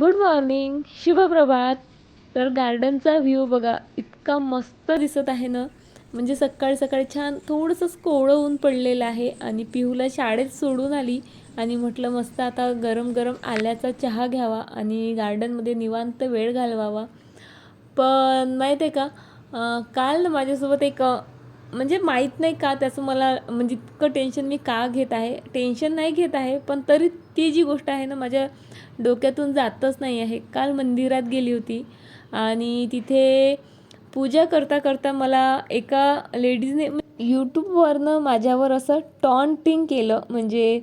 Good morning शुभप्रभात. तर गार्डनचा view बघा इतका मस्त दिसत आहे ना? म्हणजे सकाळी सकाळी छान थोडंसंच कोवळं ऊन पडलेलं आहे आणि पिहूला शाळेत सोडून आली आणि म्हटलं मस्त आता गरम गरम आल्याचा चहा घ्यावा आणि गार्डनमध्ये निवांत वेळ घालवावा. पण माहीत आहे का काल ना माझ्यासोबत एक म्हणजे माहीत नाही का त्याचं मला म्हणजे इतकं टेन्शन मी का घेत आहे? टेन्शन नाही घेत आहे पण तरी ती जी गोष्ट आहे ना माझ्या डोक्यातून जातच नाही आहे. काल मंदिरात गेली होती आणि तिथे पूजा करता करता मला एका लेडीजने यूट्यूबवरनं माझ्यावर असं टॉन्टिंग केलं. म्हणजे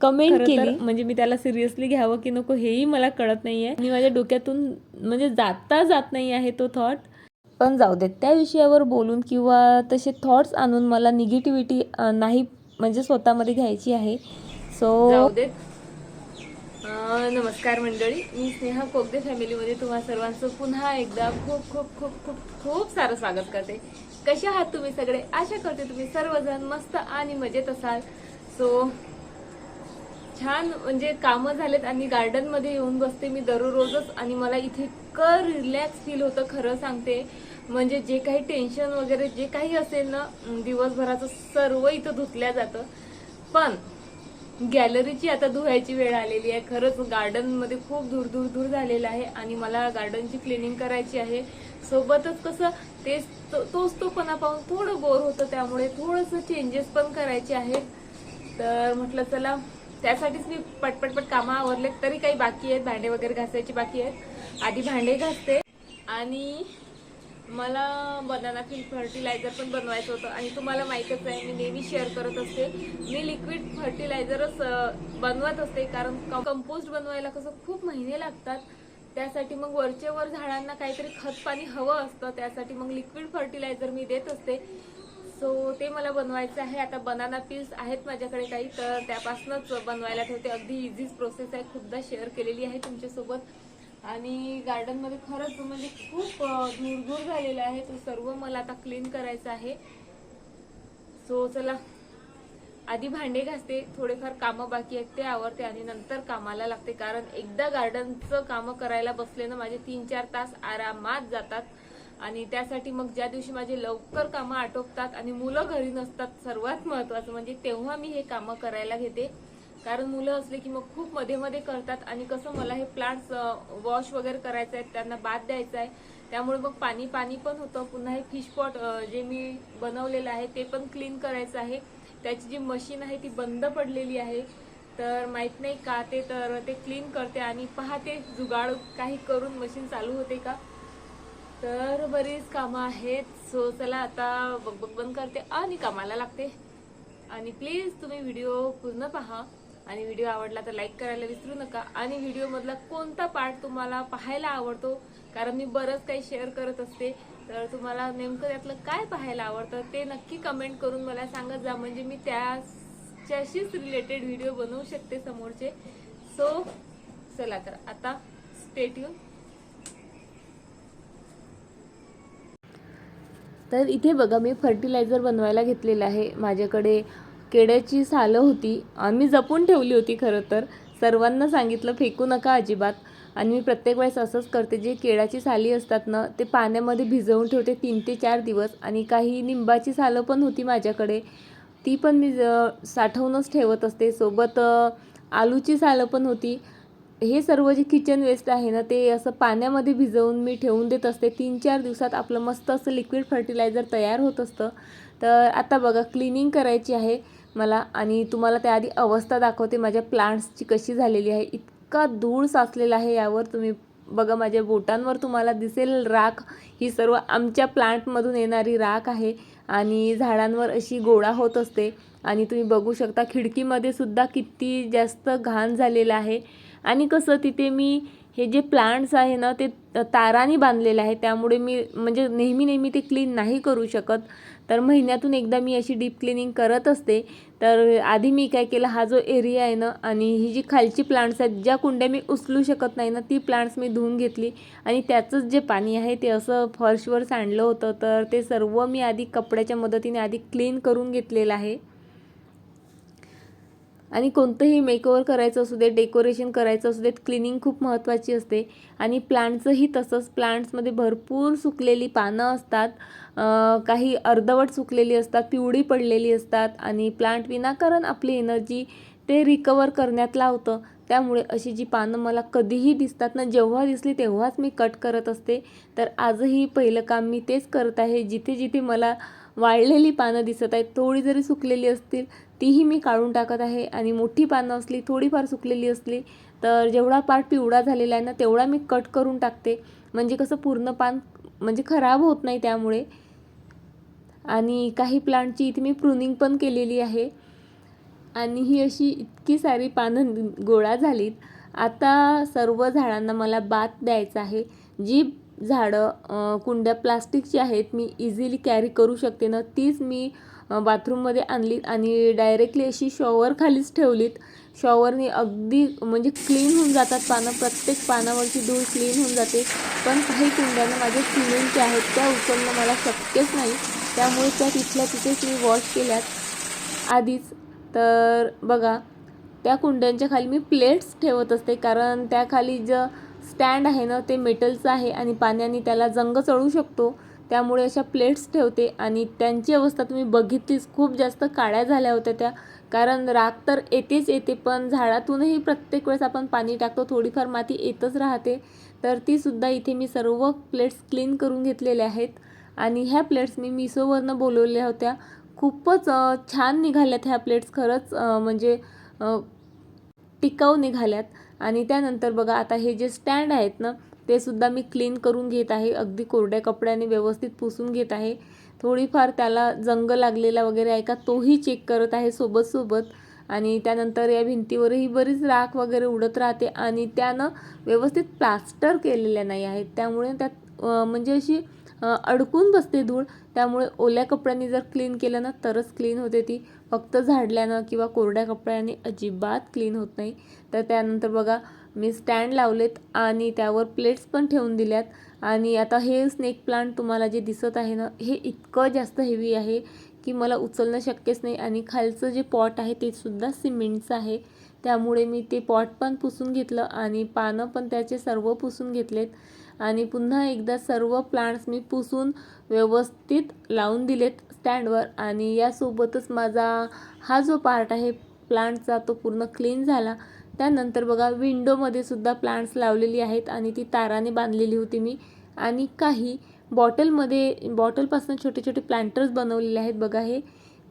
कमेंट केली. म्हणजे मी त्याला सिरियसली घ्यावं की नको हेही मला कळत नाही आहे आणि माझ्या डोक्यातून म्हणजे जाता जात नाही आहे तो थॉट पण जाऊ देत. त्या विषयावर बोलून किंवा तसे थॉट्स आणून मला निगेटिव्हिटी नाही म्हणजे स्वतःमध्ये घ्यायची आहे. सो जाऊ देत. नमस्कार मंडळी. मी स्नेहा कोगदे फॅमिलीमध्ये तुम्हा सर्वांचं पुन्हा एकदा खूप खूप खूप खूप खूप सारं स्वागत करते. कसे आहात तुम्ही सगळे? आशा करते तुम्ही सर्वजण मस्त आणि मजेत असाल. सो छान म्हणजे कामं झालेत आणि गार्डनमध्ये येऊन बसते मी दररोजच आणि मला इथे इतकं रिलॅक्स फील होतं खरं सांगते. म्हणजे जे काही टेन्शन वगैरे जे काही असेल ना दिवसभराचं सर्व इथं धुतल्या जातं. पण गॅलरीची आता धुवायची वेळ आलेली आहे. खरंच गार्डनमध्ये खूप दूर दूर दूर झालेलं आहे आणि मला गार्डनची क्लिनिंग करायची आहे. सोबतच कसं तेच तोच तो पणा पाहून थोडं बोर होतं त्यामुळे थोडंसं चेंजेस पण करायचे आहेत. तर म्हटलं चला त्यासाठीच मी पटपटपट कामं आवरलेत. तरी काही बाकी आहेत. भांडे वगैरे घासायची बाकी आहेत. आधी भांडे घासते आणि मला बनाना फील्ड फर्टिलायझर पण बनवायचं होतं आणि तुम्हाला माहीतच आहे मी नेहमी शेअर करत असते. मी लिक्विड फर्टिलायझरच बनवत असते कारण कंपोस्ट बनवायला कसं खूप महिने लागतात. त्यासाठी मग वरचे वर झाडांना काहीतरी खत पाणी हवं असतं त्यासाठी मग लिक्विड फर्टिलायझर मी देत असते. सो ते मला बनवायचं आहे. आता बनाना पील्स आहेत माझ्याकडे काही तर त्यापासूनच बनवायला ठेवते. अगदी इझीच प्रोसेस आहे. खूपदा शेअर केलेली आहे तुमच्यासोबत. आणि गार्डनमध्ये खरंच म्हणजे खूप अं, झालेला झालेलं आहे. तो सर्व मला आता क्लीन करायचं आहे. सो चला. आधी भांडे घासते थोडेफार कामं बाकी आहेत ते आवडते आणि नंतर कामाला लागते. कारण एकदा गार्डनचं कामं करायला बसले ना माझे तीन चार तास आरामात जातात. आणि त्यासाठी मग ज्या दिवशी माझे लवकर कामं आटोपतात आणि मुलं घरी नसतात सर्वात महत्वाचं म्हणजे तेव्हा मी हे कामं करायला घेते. कारण मुलं असले की मग खूप मध्ये मध्ये करतात आणि कसं मला हे प्लांट्स वॉश वगैरे करायचं आहे त्यांना बाद द्यायचा आहे त्यामुळे मग पाणी पाणी पण होतं. पुन्हा हे फिश पॉट जे मी बनवलेलं आहे ते पण क्लीन करायचं आहे. त्याची जी मशीन आहे ती बंद पडलेली आहे. तर माहीत नाही का ते तर ते क्लीन करते आणि पाहते जुगाड काही करून मशीन चालू होते का. तर बरीच कामं आहेत. सो चला आता बघ बंद करते आणि कामाला लागते. आणि प्लीज तुम्ही व्हिडिओ पूर्ण पहा. आणि व्हिडिओ आवडला तर लाईक करायला विसरू नका. आणि व्हिडिओमधला कोणता पार्ट तुम्हाला पाहायला आवडतो? कारण मी बरंच काही शेअर करत असते. तर तुम्हाला नेमकं त्यातलं काय पाहायला आवडतं ते नक्की कमेंट करून मला सांगत जा म्हणजे मी त्याच्याशीच रिलेटेड व्हिडिओ बनवू शकते समोरचे. सो चला तर आता स्टेट तर इथे बघा मी फर्टिलायझर बनवायला घेतलेलं आहे. माझ्याकडे केळ्याची सालं होती. आम्ही जपून ठेवली होती खरं तर. सर्वांना सांगितलं फेकू नका अजिबात. आणि मी प्रत्येक वेळेस असंच करते जे केळाची साली असतात ना ते पाण्यामध्ये भिजवून ठेवते तीन ते चार दिवस. आणि काही निंबाची सालं पण होती माझ्याकडे. ती पण मी ज- साठवूनच ठेवत असते. सोबत आलूची सालं पण होती. हे सर्व जे किचन वेस्ट आहे ना ते असं पाण्यामध्ये भिजवून मी ठेवून देत असते. तीन चार दिवसात आपलं मस्त असं लिक्विड फर्टिलायझर तयार होत असतं. तर आता बघा क्लिनिंग करायची आहे. मला आणि तुम्हाला त्याआधी अवस्था दाखवते माझ्या प्लांट्सची कशी झालेली आहे. इतका धूळ साचलेला आहे यावर तुम्ही बघा माझ्या बोटांवर तुम्हाला दिसेल राख. ही सर्व आमच्या प्लांटमधून येणारी राख आहे आणि झाडांवर अशी गोळा होत असते. आणि तुम्ही बघू शकता खिडकीमध्ये सुद्धा किती जास्त घाण झालेलं आहे. आणि कसं तिथे मी हे जे प्लांट्स आहे ना ते ताराने बांधलेले आहे. त्यामुळे मी म्हणजे नेहमी नेहमी ते क्लीन नाही करू शकत. तर महिन्यातून एकदा मी अशी डीप क्लिनिंग करत असते. तर आधी मी काय केलं हा जो एरिया आहे ना आणि ही जी खालची प्लांट्स आहेत ज्या कुंड्या मी उचलू शकत नाही ना ती प्लांट्स मी धुवून घेतली आणि त्याचंच जे पाणी आहे ते असं फर्शवर सांडलं होतं. तर ते सर्व मी आधी कपड्याच्या मदतीने आधी क्लीन करून घेतलेलं आहे. आणि कोणतंही मेकओवर करायचं असू दे डेकोरेशन करायचं असू देत क्लिनिंग खूप महत्त्वाची असते. आणि प्लांट्सही तसंच प्लांट्समध्ये भरपूर सुकलेली पानं असतात. काही अर्धवट सुकलेली असतात पिवळी पडलेली असतात आणि प्लांट विनाकारण आपली एनर्जी ते रिकवर करण्यात लावतं. त्यामुळे अशी जी पानं मला कधीही दिसतात ना जेव्हा दिसली तेव्हाच मी कट करत असते. तर आजही पहिलं काम मी तेच करत आहे. जिथे जिथे मला वाळलेली पानं दिसत आहेत थोडी जरी सुकलेली असतील तीही मी काढून टाकत आहे. आणि मोठी पानं असली थोडीफार सुकलेली असली तर जेवढा पार्ट पिवळा झालेला आहे ना तेवढा मी कट करून टाकते. म्हणजे कसं पूर्ण पान म्हणजे खराब होत नाही त्यामुळे. आणि काही प्लांटची इथे मी प्रुनिंग पण केलेली आहे. आणि ही अशी इतकी सारी पानं गोळा झालीत. आता सर्व झाडांना मला बात द्यायचा आहे. जी झाडं कुंड्या प्लास्टिकची आहेत मी इझिली कॅरी करू शकते ना तीच मी बाथरूममध्ये आणलीत आणि डायरेक्टली अशी शॉवर खालीच ठेवलीत. शॉवरनी अगदी म्हणजे क्लीन होऊन जातात पानं प्रत्येक पानावरची धूळ क्लीन होऊन जाते. पण काही कुंड्यानं माझ्या सिमेंटच्या आहेत त्या उचलणं मला शक्यच नाही. त्यामुळे त्या तिथल्या तिथेच मी वॉश केल्यात. आधीच तर बघा त्या कुंड्यांच्या खाली मी प्लेट्स ठेवत असते कारण त्याखाली जे स्टँड आहे ना ते मेटलचं आहे आणि पाण्याने त्याला जंग चढू शकतो. त्यामुळे अशा प्लेट्स ठेवते आणि त्यांची अवस्था तुम्ही बघितलीच खूप जास्त काळ्या झाल्या होत्या त्या. कारण राख तर येतेच येते पण झाडातूनही प्रत्येक वेळेस आपण पाणी टाकतो थोडीफार माती येतच राहते. तर तीसुद्धा इथे मी सर्व प्लेट्स क्लीन करून घेतलेल्या आहेत. आणि ह्या प्लेट्स मी मिसोवरनं बोलवल्या होत्या. खूपच छान निघाल्यात ह्या प्लेट्स. खरंच म्हणजे टिकाऊ निघाल्यात. आणि त्यानंतर बघा आता हे जे स्टँड आहेत ना ते सुद्धा मी क्लीन करून घेत आहे. अगदी कोरड्या कपड्याने व्यवस्थित पुसून घेत आहे. थोडीफार त्याला जंग लागलेला वगैरे आहे का तोही चेक करत आहे सोबत सोबत. आणि त्यानंतर या भिंतीवरही बरीच राख वगैरे उडत राहते. आणि त्यानं व्यवस्थित प्लास्टर केलेल्या नाही आहेत. त्यामुळे त्यात म्हणजे अशी अडकून बसते धूळ. त्यामुळे ओल्या कपड्यांनी जर क्लीन केलं ना तरच क्लीन होते ती. फक्त झाडल्यानं किंवा कोरड्या कपड्याने अजिबात क्लीन होत नाही. तर त्यानंतर बघा मी स्टँड लावलेत आणि त्यावर प्लेट्स पण ठेवून दिल्यात. आणि आता हे स्नेक प्लांट तुम्हाला जे दिसत आहे ना हे इतकं जास्त हेवी आहे की मला उचलणं शक्यच नाही. आणि खालचं जे पॉट आहे ते सुद्धा सिमेंटचं आहे. त्यामुळे मी ते पॉट पण पुसून घेतलं आणि पानं पण त्याचे सर्व पुसून घेतलेत. आणि पुन्हा एकदा सर्व प्लांट्स मी पुसून व्यवस्थित लावून दिलेत स्टँडवर आणि यासोबतच माझा हा जो पार्ट आहे प्लांटचा तो पूर्ण क्लीन झाला. त्यानंतर बघा विंडोमध्ये सुद्धा प्लांट्स लावलेली आहेत आणि ती ताराने बांधलेली होती मी. आणि काही बॉटलमध्ये बॉटलपासून छोटे छोटे प्लांटर्स बनवलेले आहेत बघा हे.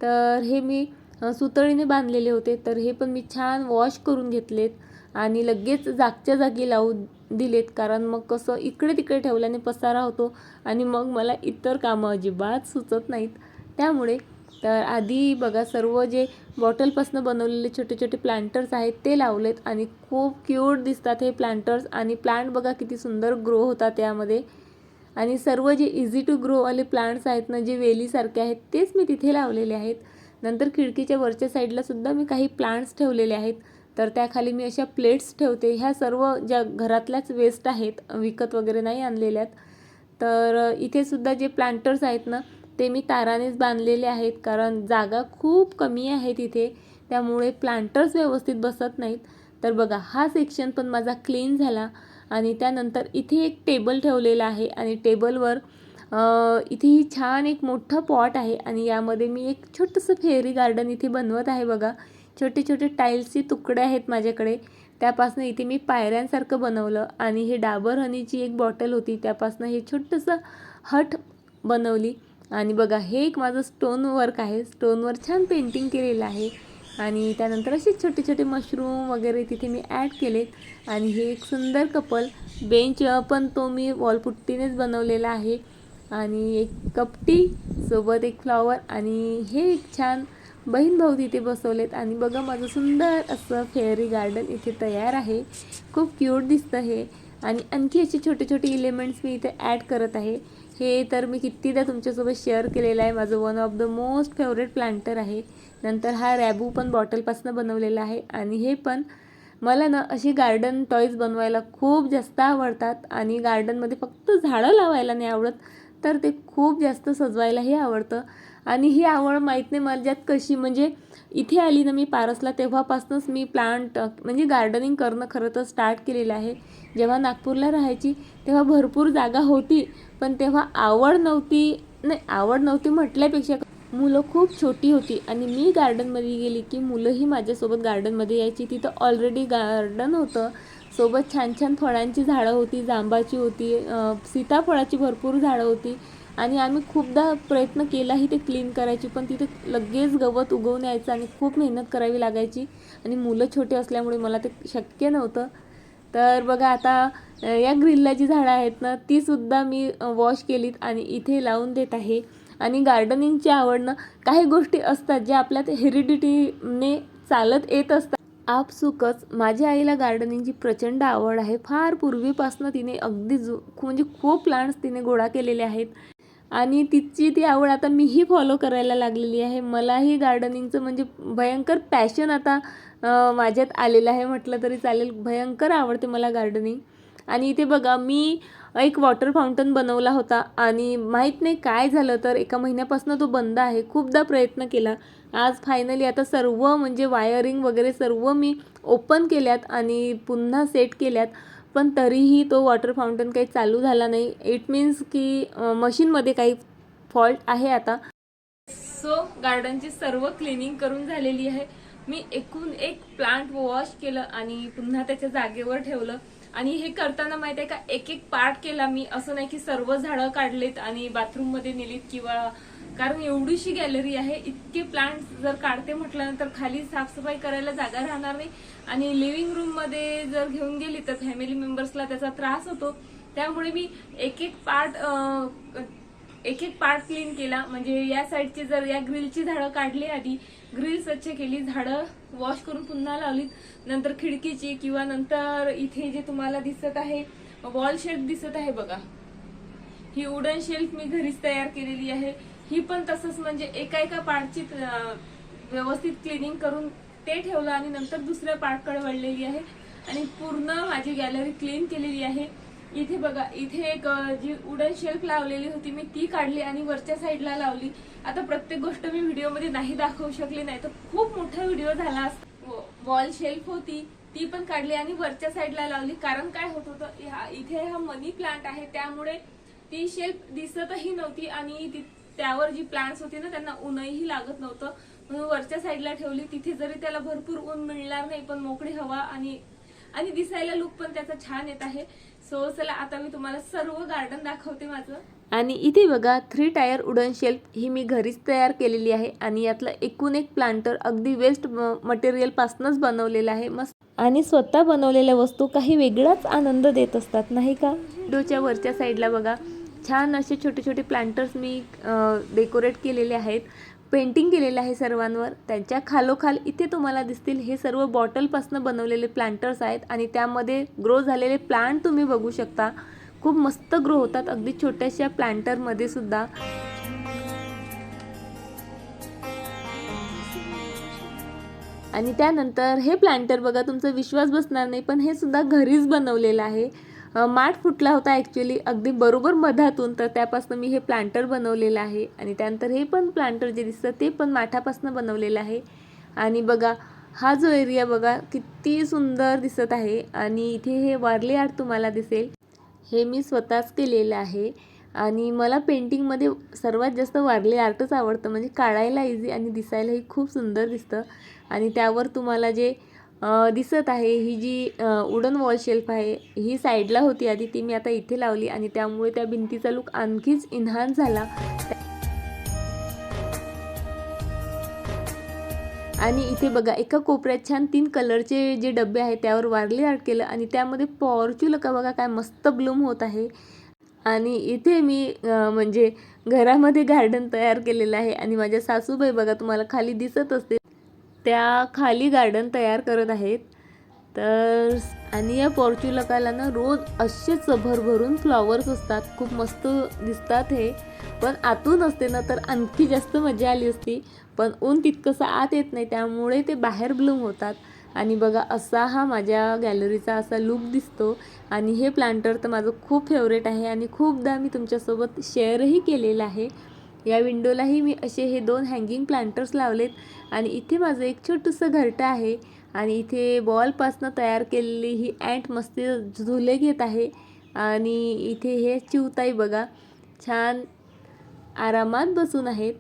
तर हे मी सुतळीने बांधलेले होते. तर हे पण मी छान वॉश करून घेतलेत. आणि लगेच जागच्या जागी लावू दिलेत. कारण मग कसं इकडे तिकडे ठेवल्याने पसारा होतो आणि मग मला इतर कामं अजिबात सुचत नाहीत. त्यामुळे तर आधी बघा सर्व जे बॉटलपासनं बनवलेले छोटे छोटे प्लांटर्स आहेत ते लावलेत आणि खूप क्यूट दिसतात हे प्लांटर्स. आणि प्लांट बघा किती सुंदर ग्रो होतात त्यामध्ये आणि सर्व जे इझी टू ग्रोवाले प्लांट्स आहेत ना जे वेलीसारखे आहेत तेच मी तिथे लावलेले आहेत. नंतर खिडकीच्या वरच्या साईडला सुद्धा मी काही प्लांट्स ठेवलेले आहेत. तर त्याखाली मी अशा प्लेट्स ठेवते. ह्या सर्व ज्या घरातल्याच वेस्ट आहेत विकत वगैरे नाही आणलेल्यात. तर इथेसुद्धा इथे सुद्धा जे प्लांटर्स आहेत ना ते मी तारानेच बांधलेले आहेत. कारण जागा खूप कमी आहे तिथे त्यामुळे प्लांटर्स व्यवस्थित बसत नाहीत. तर बघा हा सेक्शन पण माझा क्लीन झाला. आणि त्यानंतर इथे एक टेबल ठेवलेला आहे. आणि टेबलवर इथे ही छान एक मोठं पॉट आहे. आणि यामध्ये मी एक छोटंसं फेरी गार्डन इथे बनवत आहे बघा. छोटे छोटे टाईल्सचे तुकडे आहेत माझ्याकडे. त्यापासनं इथे मी पायऱ्यांसारखं बनवलं आणि हे डाबर हनीची एक बॉटल होती. त्यापासनं हे छोटंसं हट बनवली. आणि बघा हे एक माझं स्टोन वर्क आहे. स्टोनवर छान पेंटिंग केलेलं आहे. आणि त्यानंतर असे छोटे छोटे मशरूम वगैरे तिथे मी ॲड केलेत. आणि हे एक सुंदर कपल बेंच पण तो मी वॉलपुट्टीनेच बनवलेला आहे. आणि एक कपटी सोबत एक फ्लॉवर आणि हे एक छान बहीण भाऊ तिथे बसवलेत आणि बघा माझं सुंदर असं फेअरी गार्डन इथे तयार आहे. खूप क्यूट दिसतं हे. आणि आणखी असे छोटे छोटे इलेमेंट्स मी इथे ॲड करत आहे. हे तर मी कितीदा तुमच्यासोबत शेअर केलेलं आहे. माझं one of the most favourite planter आहे. नंतर हा रॅबू पण बॉटलपासून बनवलेला आहे. आणि हे पण मला ना अशी गार्डन टॉईज बनवायला खूप जास्त आवडतात. आणि गार्डनमध्ये फक्त झाडं लावायला नाही आवडत तर ते खूप जास्त सजवायलाही आवडतं. आणि ही आवड माहीत नाही माझ्यात कशी. म्हणजे इथे आली ना मी पारसला तेव्हापासूनच मी प्लांट म्हणजे गार्डनिंग करणं खरं तर स्टार्ट केलेलं आहे. जेव्हा नागपूरला राहायची तेव्हा भरपूर जागा होती पण तेव्हा आवड नव्हती नाही आवड नव्हती म्हटल्यापेक्षा मुलं खूप छोटी होती. आणि मी गार्डनमध्ये गेली की मुलंही माझ्यासोबत गार्डनमध्ये यायची. तिथं ऑलरेडी गार्डन होतं. सोबत छान छान फळांची झाडं होती जांबाची होती सीताफळाची भरपूर झाडं होती. आणि आम्ही खूपदा प्रयत्न केलाही ते क्लीन करायची पण तिथे लगेच गवत उगवून यायचं आणि खूप मेहनत करावी लागायची. आणि मुलं छोटे असल्यामुळे मला ते शक्य नव्हतं. तर बघा आता या ग्रिलला जी झाडं आहेत ना तीसुद्धा मी वॉश केलीत आणि इथे लावून देत आहे. आणि गार्डनिंगची आवडणं काही गोष्टी असतात ज्या आपल्यात हेरिडिटीने चालत येत असतात. आपसुकच माझ्या आईला गार्डनिंगची प्रचंड आवड आहे. फार पूर्वीपासून तिने अगदी जु म्हणजे खूप प्लांट्स तिने गोळा केलेले आहेत. आणि तिची ती आवड आता मीही फॉलो करायला लागलेली आहे. मलाही गार्डनिंगचं म्हणजे भयंकर पॅशन आता माझ्यात आलेलं आहे. म्हटलं तरी चालेल भयंकर आवडते मला गार्डनिंग आणि इथे बघा मी एक वॉटर फाउंटन बनवला होता आणि माहीत नाही काय झालं तर एका महिन्यापासून तो बंद आहे. खूपदा प्रयत्न केला. आज फायनली आता सर्व म्हणजे वायरिंग वगैरे सर्व मी ओपन केल्यात आणि पुन्हा सेट केल्यात. पण तरीही तो वॉटर फाउंटन काही चालू झाला नाही. इट मीन्स की मशीनमध्ये काही फॉल्ट आहे आता. सो गार्डनची सर्व क्लिनिंग करून झालेली आहे. मी एकूण एक प्लांट वॉश केलं आणि पुन्हा त्याच्या जागेवर ठेवलं. आणि हे करताना माहीत आहे का एक एक पार्ट केला मी. असं नाही की सर्व झाडं काढलेत आणि बाथरूममध्ये नेलीत किंवा कारण एवढीशी गॅलरी आहे इतके प्लांट जर काढते म्हटल्यानंतर खाली साफसफाई करायला जागा राहणार नाही. आणि लिव्हिंग रूममध्ये जर घेऊन गेली तर फॅमिली मेंबर्सला त्याचा त्रास होतो. त्यामुळे मी एक एक पार्ट एक एक पार्ट क्लीन केला. म्हणजे या साईडची जर या ग्रिलची झाडं काढली आधी ग्रिल स्वच्छ केली झाडं वॉश करून पुन्हा लावलीत. नंतर खिडकीची किंवा नंतर इथे जे तुम्हाला दिसत आहे वॉल शेल्फ दिसत आहे बघा. ही वुडन शेल्फ मी घरीच तयार केलेली आहे. ही पण तसंच म्हणजे एका एका पार्टची व्यवस्थित क्लिनिंग करून ते ठेवलं आणि नंतर दुसऱ्या पार्टकडे वळलेली आहे. आणि पूर्ण माझी गॅलरी क्लीन केलेली आहे. इथे बघा इथे एक जी उडन शेल्फ लावलेली होती मी ती काढली आणि वरच्या साईडला लावली. आता प्रत्येक गोष्ट मी व्हिडिओमध्ये नाही दाखवू शकली नाही तर खूप मोठा व्हिडिओ झाला असता. वॉल शेल्फ होती ती पण काढली आणि वरच्या साईडला लावली. कारण काय होत होतं ह्या- इथे हा मनी प्लांट आहे त्यामुळे ती शेल्फ दिसतही नव्हती आणि ती- त्यावर जी प्लांट्स होती ना त्यांना ऊनही लागत नव्हतं. म्हणून वरच्या साईडला ठेवली. तिथे जरी त्याला भरपूर ऊन मिळणार नाही पण मोकळी हवा आणि आणि दिसायला लुक पण त्याचा छान येत आहे. सो चला आता मी तुम्हाला सर्व गार्डन दाखवते माझं. आणि इथे बघा थ्री टायर उडन शेल्फ ही मी घरीच तयार केलेली आहे. आणि यातलं एकूण एक प्लांटर अगदी वेस्ट मटेरियलपासूनच बनवलेलं आहे. मस्त. आणि स्वतः बनवलेल्या वस्तू काही वेगळाच आनंद देत असतात नाही का? डोच्या वरच्या साईडला बघा. छान असे छोटे छोटे प्लांटर्स मी डेकोरेट केलेले आहेत. पेंटिंग केलेलं आहे सर्वांवर. त्यांच्या खालोखाल इथे तुम्हाला दिसतील. हे सर्व बॉटलपासून बनवलेले प्लांटर्स आहेत आणि त्यामध्ये ग्रो झालेले प्लांट तुम्ही बघू शकता. खूप मस्त ग्रो होतात. अगदी छोट्याशा प्लांटरमध्ये सुद्धा. आणि त्यानंतर हे प्लांटर बघा तुमचा विश्वास बसणार नाही पण हे सुद्धा घरीच बनवलेलं आहे. माठ फुटला होता ॲक्च्युली अगदी बरोबर मधातून. तर त्यापासून मी हे प्लांटर बनवलेलं आहे. आणि त्यानंतर हे पण प्लांटर जे दिसतं ते पण माठापासून बनवलेलं आहे. आणि बघा हा जो एरिया बघा किती सुंदर दिसत आहे. आणि इथे हे वारले आर्ट तुम्हाला दिसेल. हे मी स्वतःच केलेलं आहे. आणि मला पेंटिंगमध्ये सर्वात जास्त वारले आर्टच आवडतं. म्हणजे काढायला इझी आणि दिसायलाही खूप सुंदर दिसतं. आणि त्यावर तुम्हाला जे दिसत आहे. ही जी वुडन वॉल शेल्फ आहे ही साईडला होती आधी ती मी आता इथे लावली आणि त्यामुळे त्या भिंतीचा लुक आणखीच इन्हान्स झाला. आणि इथे बघा एका कोपऱ्यात छान तीन कलरचे जे डबे आहेत त्यावर वारली आर्ट केलं आणि त्यामध्ये पॉर्च्युल का बघा काय मस्त ब्लूम होत आहे. आणि इथे मी म्हणजे घरामध्ये गार्डन तयार केलेलं आहे आणि माझ्या सासूबाई बघा तुम्हाला खाली दिसत असते त्या खाली गार्डन तयार करत आहेत. तर आणि या पॉर्च्युलकाला ना रोज असेच भरभरून फ्लॉवर्स असतात. खूप मस्त दिसतात हे. पण आतून असते ना तर आणखी जास्त मजा आली असती. पण ऊन तितकंसं आत येत नाही त्यामुळे ते बाहेर ब्लूम होतात. आणि बघा असा हा माझ्या गॅलरीचा असा लुक दिसतो. आणि हे प्लांटर तर माझं खूप फेवरेट आहे. आणि खूपदा मी तुमच्यासोबत शेअरही केलेलं आहे. या विंडोलाही मी असे हे दोन हँगिंग प्लांटर्स लावलेत. आणि इथे माझं एक छोटंसं घरटं आहे. आणि इथे बॉलपासनं तयार केलेली ही अँट मस्ती झुले घेत आहे. आणि इथे हे चिवताई बघा छान आरामात बसून आहेत.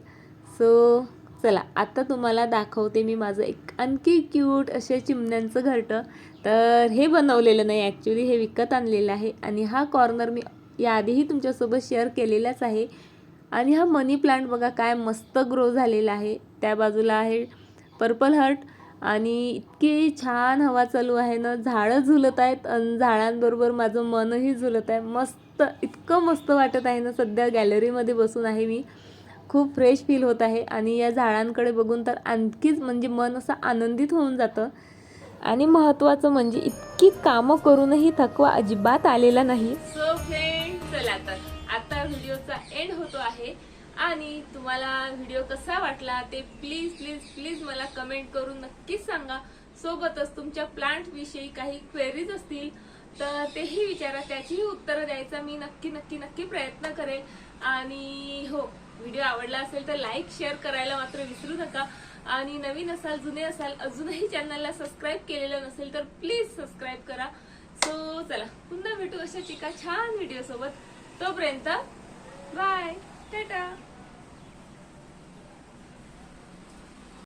सो चला आता तुम्हाला दाखवते मी माझं एक आणखी क्यूट असे चिमण्यांचं घरटं. तर हे बनवलेलं नाही ॲक्च्युली हे विकत आणलेलं आहे. आणि हा कॉर्नर मी याआधीही तुमच्यासोबत शेअर केलेलाच आहे. आणि हा मनी प्लांट बघा काय मस्त ग्रो झालेला आहे. त्या बाजूला आहे पर्पल हर्ट आणि इतकी छान हवा चालू आहे ना झाडं झुलत आहेत आणि झाडांबरोबर माझं मनही झुलत आहे. मस्त इतकं मस्त वाटत आहे ना सध्या गॅलरीमध्ये बसून आहे मी. खूप फ्रेश फील होत आहे आणि या झाडांकडे बघून तर आणखीच म्हणजे मन असं आनंदित होऊन जातं. आणि महत्त्वाचं म्हणजे इतकी कामं करूनही थकवा अजिबात आलेला नाही. सो फ्रेंड चला तर आता व्हिडिओचा एंड होतो आहे. आणि तुम्हाला व्हिडिओ कसा वाटला ते प्लीज प्लीज प्लीज मला कमेंट करून नक्कीच सांगा. सोबतच तुमच्या प्लांट विषयी काही क्वेरीज असतील तर तेही विचारा. त्याचीही उत्तरं द्यायचा मी नक्की नक्की नक्की प्रयत्न करेल आणि हो व्हिडिओ आवडला असेल तर लाईक शेअर करायला मात्र विसरू नका. आणि नवीन असाल जुने असाल अजूनही चॅनलला सबस्क्राईब केलेलं नसेल तर प्लीज सबस्क्राईब करा. सो चला पुन्हा भेटू अशाच एका छान व्हिडिओसोबत तोपर्यंत बाय टाटा.